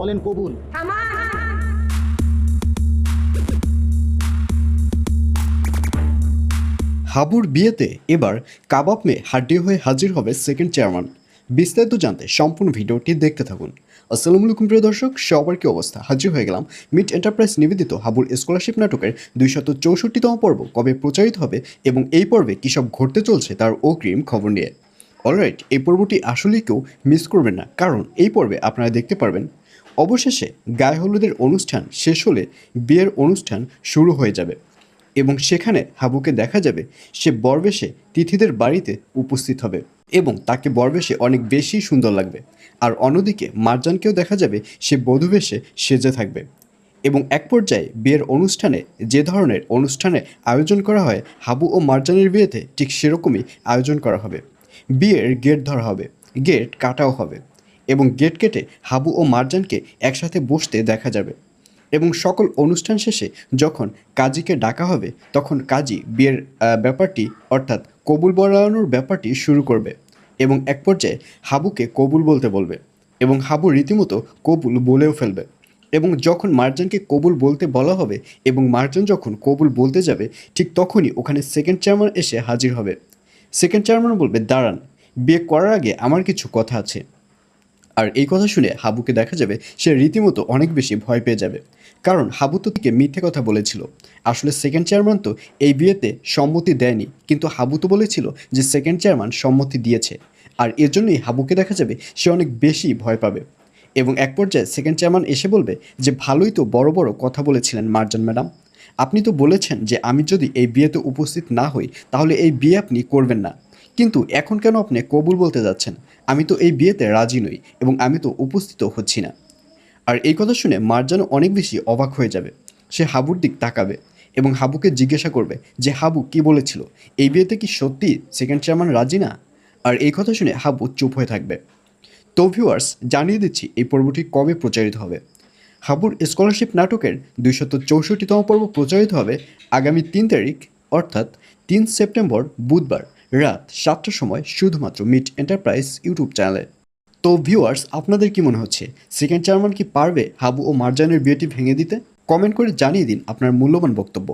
বলেন কবুল। হাবুর বিয়েতে এবার কাবাব মেয়ে হাড্ডি হয়ে হাজির হবে সেকেন্ড চেয়ারম্যান বিস্তারিত জানতে সম্পূর্ণ ভিডিওটি দেখতে থাকুন। আসসালামু আলাইকুম প্রিয় দর্শক, সবার কি অবস্থা? হাজির হয়ে গেলাম মিট এন্টারপ্রাইজ নিবেদিত হাবুর স্কলারশিপ নাটকের দুইশত চৌষট্টিতম পর্ব। কবে প্রচারিত হবে এবং এই পর্বে কী সব ঘটতে চলছে তার অগ্রিম খবর নিয়ে। অলরাইট এই পর্বটি আসলেই কেউ মিস করবেন না। কারণ এই পর্বে আপনারা দেখতে পারবেন, অবশেষে গায়ে হলুদের অনুষ্ঠান শেষ হলে বিয়ের অনুষ্ঠান শুরু হয়ে যাবে এবং সেখানে হাবুকে দেখা যাবে সে বরবেশে তিথিদের বাড়িতে উপস্থিত হবে এবং তাকে বরবেশে অনেক বেশি সুন্দর লাগবে। আর অন্যদিকে মারজানকেও দেখা যাবে সে বধূবেশে সেজে থাকবে এবং এক পর্যায়ে বিয়ের অনুষ্ঠানে যে ধরনের অনুষ্ঠানে আয়োজন করা হয়, হাবু ও মারজানের বিয়েতে ঠিক সেরকমই আয়োজন করা হবে। বিয়ের গেট ধরা হবে, গেট কাটাও হবে এবং গেট কেটে হাবু ও মারজানকে একসাথে বসতে দেখা যাবে এবং সকল অনুষ্ঠান শেষে যখন কাজীকে ডাকা হবে, তখন কাজী বিয়ের ব্যাপারটি অর্থাৎ কবুল বলানোর ব্যাপারটি শুরু করবে এবং এক পর্যায়ে হাবুকে কবুল বলতে বলবে এবং হাবু রীতিমতো কবুল বলেও ফেলবে এবং যখন মার্জানকে কবুল বলতে বলা হবে এবং মার্জান যখন কবুল বলতে যাবে, ঠিক তখনই ওখানে সেকেন্ড চেয়ারম্যান এসে হাজির হবে। সেকেন্ড চেয়ারম্যান বলবে, দাঁড়ান, বিয়ে করার আগে আমার কিছু কথা আছে। আর এই কথা শুনে হাবুকে দেখা যাবে, সে রীতিমতো অনেক বেশি ভয় পেয়ে যাবে। কারণ হাবু তো থেকে মিথ্যে কথা বলেছিল। আসলে সেকেন্ড চেয়ারম্যান তো এই বিয়েতে সম্মতি দেয়নি, কিন্তু হাবু তো বলেছিল যে সেকেন্ড চেয়ারম্যান সম্মতি দিয়েছে। আর এর জন্যই হাবুকে দেখা যাবে, সে অনেক বেশি ভয় পাবে। এবং এক পর্যায়ে সেকেন্ড চেয়ারম্যান এসে বলবে যে, ভালোই তো বড় বড় কথা বলেছিলেন মার্জান ম্যাডাম। আপনি তো বলেছেন যে আমি যদি এই বিয়েতে উপস্থিত না হই, তাহলে এই বিয়ে আপনি করবেন না। কিন্তু এখন কেন আপনি কবুল বলতে যাচ্ছেন? আমি তো এই বিয়েতে রাজি নই এবং আমি তো উপস্থিত হচ্ছি না। আর এই কথা শুনে মার্জানও অনেক বেশি অবাক হয়ে যাবে। সে হাবুর দিক তাকাবে এবং হাবুকে জিজ্ঞাসা করবে যে, হাবু, কি বলেছিল? এই বিয়েতে কি সত্যি সেকেন্ড চেয়ারম্যান রাজি না? আর এই কথা শুনে হাবু চুপ হয়ে থাকবে। তো ভিউয়ার্স জানিয়ে দিচ্ছি এই পর্বটি কবে প্রচারিত হবে। হাবুর স্কলারশিপ নাটকের দুইশত চৌষট্টিতম পর্ব প্রচারিত হবে আগামী তিন তারিখ, অর্থাৎ তিন সেপ্টেম্বর বুধবার রাত সাতটার সময় শুধুমাত্র মিট এন্টারপ্রাইজ ইউটিউব চ্যানেলে। তো ভিউয়ার্স, আপনাদের কি মনে হচ্ছে? সেকেন্ড চেয়ারম্যান কি পারবে হাবু ও মার্জানের বিয়েটি ভেঙে দিতে? কমেন্ট করে জানিয়ে দিন আপনার মূল্যবান বক্তব্য।